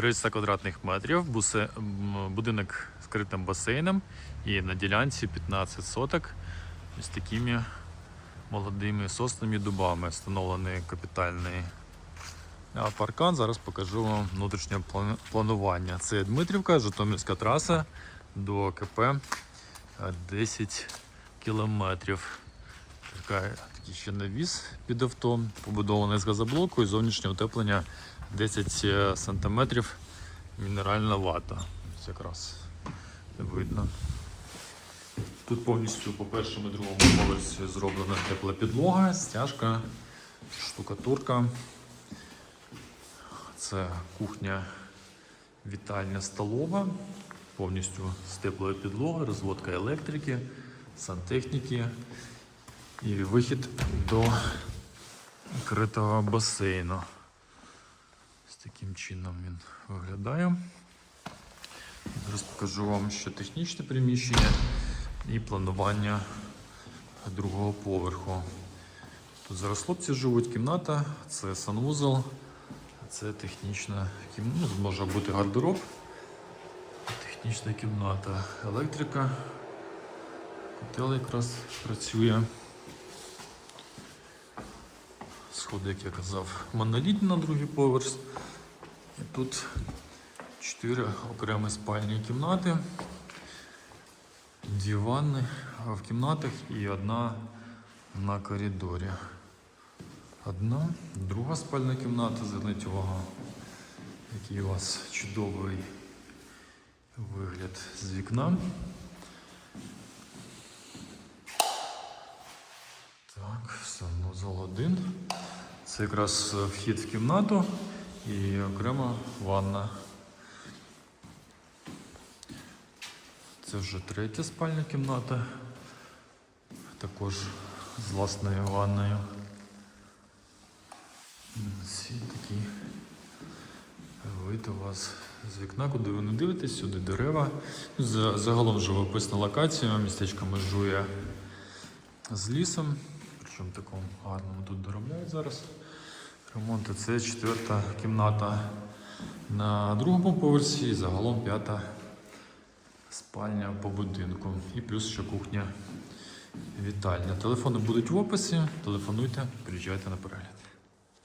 300 квадратних метрів, бусе- будинок з критим басейном і на ділянці 15 соток з такими молодими сосними дубами встановлений капітальний паркан. Зараз покажу вам внутрішнє планування. Це Дмитрівка, Житомирська траса до КП е, 10 кілометрів. Така, такий ще навіс під авто, побудований з газоблоку і зовнішнє утеплення 10 см мінеральна вата. Ось якраз видно. Тут повністю по першому і другому поверсі зроблена тепла підлога, стяжка, штукатурка. Це кухня, вітальня столова, повністю з теплою підлогою, розводка електрики, сантехніки і вихід до критого басейну. З таким чином він виглядає. Зараз покажу вам ще технічне приміщення і планування другого поверху. Тут зараз хлопці живуть, кімната, це санвузол, це технічна кімната, ну, може бути гардероб, технічна кімната, електрика, котел якраз працює. Сходи, як я казав, монолітні на другий поверх. І тут чотири окремі спальні кімнати, дві ванни в кімнатах і одна на коридорі. Одна, друга спальна кімната, зверніть увагу, який у вас чудовий вигляд з вікна. Так, санузел один. Це якраз е, вхід в кімнату і окрема ванна. Це вже третя спальня кімната. Також з власною ванною. Ці такі вид у вас з вікна, куди ви не дивитесь, сюди дерева. За- Загалом живописна локація, містечко межує з лісом. Причому такому гарному тут доробляють зараз. Ремонт. Це четверта кімната на другому поверсі, і загалом п'ята спальня по будинку. І плюс ще кухня вітальня. Телефони будуть в описі. Телефонуйте, приїжджайте на перегляд.